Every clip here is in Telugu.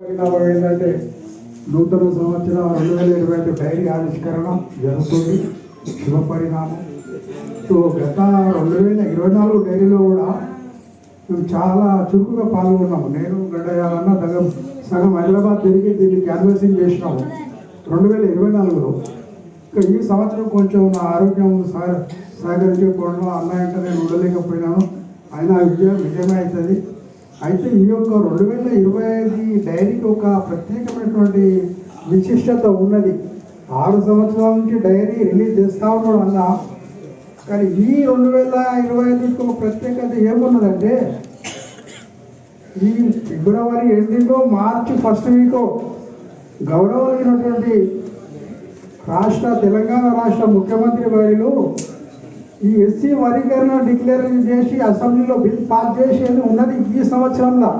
పరిణామం ఏంటంటే నూతన సంవత్సరం రెండు వేల ఇరవై ఐదు డైరీ ఆవిష్కరణ జరుగుతుంది. శుభపరిణామం సో గత రెండు వేల ఇరవై నాలుగు డైరీలో కూడా మేము చాలా చురుకుగా పాల్గొన్నాము. నేను గడ్డయాలన్న సగం సగం హైదరాబాద్ తిరిగి దీన్ని క్యాన్వాసింగ్ చేసినాము. రెండు వేల ఇరవై నాలుగులో. ఇంకా ఈ సంవత్సరం కొంచెం నా ఆరోగ్యం సహ సహకరించకపోవడం అన్న అంటే నేను ఉండలేకపోయినాను. అయినా విజయం విజయమే అవుతుంది. అయితే ఈ యొక్క రెండు వేల ఇరవై ఐదు డైరీకి ఒక ప్రత్యేకమైనటువంటి విశిష్టత ఉన్నది. ఆరు సంవత్సరాల నుంచి డైరీ రిలీజ్ చేస్తా ఉన్నాడు అన్న. కానీ ఈ రెండు వేల ఇరవై ఐదుకి ఒక ప్రత్యేకత ఏమున్నదంటే ఈ ఫిబ్రవరి ఎండింగో మార్చి ఫస్ట్ వీకో గౌరవమైనటువంటి రాష్ట్ర తెలంగాణ రాష్ట్ర ముఖ్యమంత్రి వారిలో ఈ ఎస్సీ వర్గీకరణ డిక్లేర్ చేసి అసెంబ్లీలో బిల్ పాస్ చేసేది ఉన్నది ఈ సంవత్సరంలో.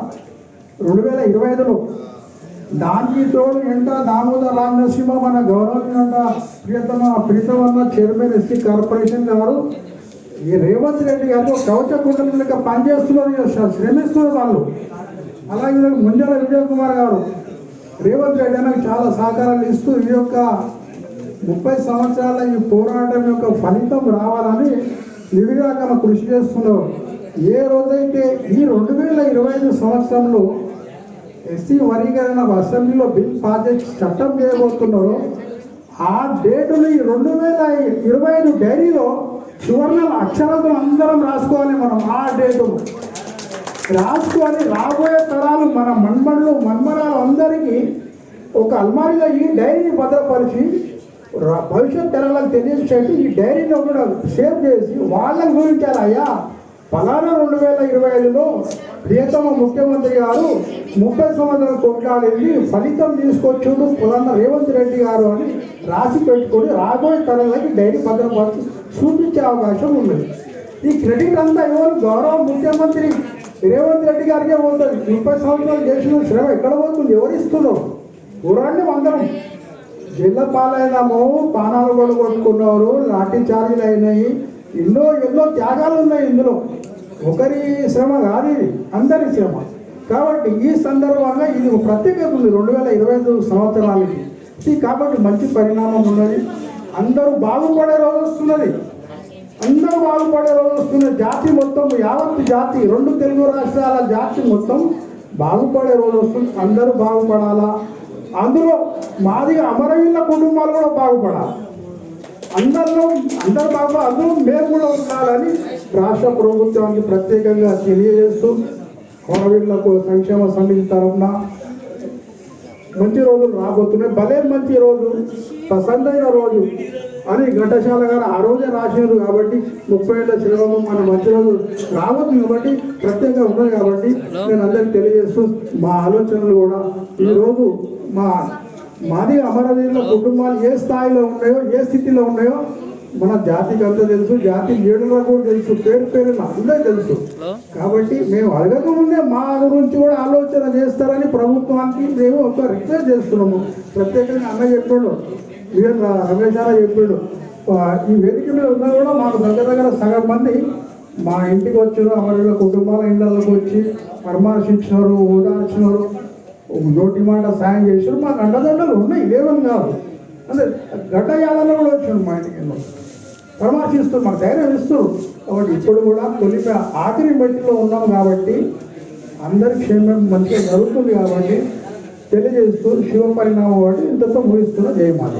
రెండు వేల ఇరవై ఐదులో. దానికి తోడు ఎంట దామోదర్ రామ్ నరసింహ మన గౌరవనీయ ప్రియతమ ప్రీతమన్న చైర్మన్ ఎస్సీ కార్పొరేషన్ గారు ఈ రేవంత్ రెడ్డి గారు కవచ కుటుంబం లెక్క పనిచేస్తున్నారు శ్రమిస్తున్నారు వాళ్ళు. అలాగే ముంజల విజయ్ కుమార్ గారు రేవంత్ రెడ్డి నాకు చాలా సహకారాలు ఇస్తూ ఈ యొక్క ముప్పై సంవత్సరాల ఈ పోరాటం యొక్క ఫలితం రావాలని నిర్విరాకమ కృషి చేస్తున్నారు ఏ రోజైతే ఈ రెండు వేల ఇరవై ఐదు సంవత్సరంలో ఎస్సీ వర్గీకరణ అసెంబ్లీలో బిల్ పాస్ చేసి చట్టం చేయబోతున్నారో ఆ డేటుని రెండు వేల ఇరవై ఐదు డైరీలో సువర్ణ అక్షరాలతో అందరం రాసుకోవాలి మనం ఆ డేటు రాసుకొని రాబోయే తరాలు మన మన్మళ్ళు మన్మరాలు అందరికీ ఒక అల్మారిలో ఈ డైరీని భద్రపరిచి భవిష్యత్ తరాలకు తెలియచేసి ఈ డైరీలో కూడా సేవ్ చేసి వాళ్ళని గురించాలి అయ్యా. ఫలానా రెండు వేల ఇరవై ఐదులో ప్రియతమ ముఖ్యమంత్రి గారు ముప్పై సంవత్సరాలు కొట్లాడింది ఫలితం తీసుకొచ్చుడు ఫలానా రేవంత్ రెడ్డి గారు అని రాసి పెట్టుకొని రాబోయే తరాలకి డైరీ భద్రపరిచి చూపించే అవకాశం ఉంది ఈ క్రెడిట్ అంతా ఎవరు? గౌరవ ముఖ్యమంత్రి రేవంత్ రెడ్డి గారికే పోతుంది. ముప్పై సంవత్సరాలు చేసిన శ్రమ ఎక్కడ పోతుంది? ఎవరు ఇస్తున్నారు? ఊరండి అందరం జిల్లా పాలైనాము పానాలు కూడా కొట్టుకున్నారు లాఠీ చార్జీలు అయినాయి ఎన్నో ఎన్నో త్యాగాలు ఉన్నాయి ఇందులో. ఒకరి శ్రమ కాదు ఇది అందరి శ్రమ. కాబట్టి ఈ సందర్భంగా ఇది ఒక ప్రత్యేకత ఉంది రెండు వేల ఇరవై ఐదు సంవత్సరాలకి. కాబట్టి మంచి పరిణామం ఉన్నది. అందరూ బాగుపడే రోజు వస్తున్నది. అందరూ బాగుపడే రోజు వస్తున్న జాతి మొత్తం యావత్ జాతి రెండు తెలుగు రాష్ట్రాల జాతి మొత్తం బాగుపడే రోజు వస్తుంది. అందరూ బాగుపడాలా? అందులో మాదిగా అమరవీళ్ళ కుటుంబాలు కూడా బాగుపడాలి. అందరిలో అందరు బాగు అందరూ మేము కూడా ఉండాలని రాష్ట్ర ప్రభుత్వానికి ప్రత్యేకంగా తెలియజేస్తూ అమరవీళ్ళకు సంక్షేమ సమితి తరఫున మంచి రోజులు రాబోతున్నాయి. భలే మంచి రోజు ప్రసన్నమైన రోజు. అని ఘంటశాల గారు ఆ రోజే రాసినారు కాబట్టి ముప్పై ఏళ్ళ శ్రీరామం మన మంచి రోజు రాబోతుంది కాబట్టి ప్రత్యేకంగా ఉన్నది కాబట్టి నేను అందరికి తెలియజేస్తూ మా ఆలోచనలు కూడా ఈరోజు మా మాది అమరవీరుల కుటుంబాలు ఏ స్థాయిలో ఉన్నాయో ఏ స్థితిలో ఉన్నాయో మన జాతికి అంతా తెలుసు జాతి లీడర్లకు కూడా తెలుసు పేరు పేరు అందరూ తెలుసు. కాబట్టి మేము అడగక ముందే మా గురించి కూడా ఆలోచన చేస్తారని ప్రభుత్వానికి మేము ఒక రిక్వెస్ట్ చేస్తున్నాము. ప్రత్యేకంగా అన్న చెప్పాడు. వీరు రమేష్ అలా చెప్పాడు ఈ వేదిక మీద ఉన్నా కూడా మాకు దగ్గర దగ్గర సగం మంది మా ఇంటికి వచ్చారు అమరుల కుటుంబాల ఇళ్ళకి వచ్చి పరామర్శించినారు ఓదార్చినారు నోటి మాట సాయం చేసారు మాకు అండదండలు ఉన్నాయి లేవని కాదు. అంటే గడ్డ యాదలో కూడా వచ్చాడు మా ఇంటికి పరామర్శిస్తారు మాకు ధైర్యం ఇస్తారు కాబట్టి ఇప్పుడు కూడా తొలి ఆఖరి బట్టిలో ఉన్నాం కాబట్టి అందరి క్షేమం మంచిగా జరుగుతుంది కాబట్టి తెలియజేస్తూ శివ పరిణామం వాటి ఇంతతో ముగిస్తున్న జయమాత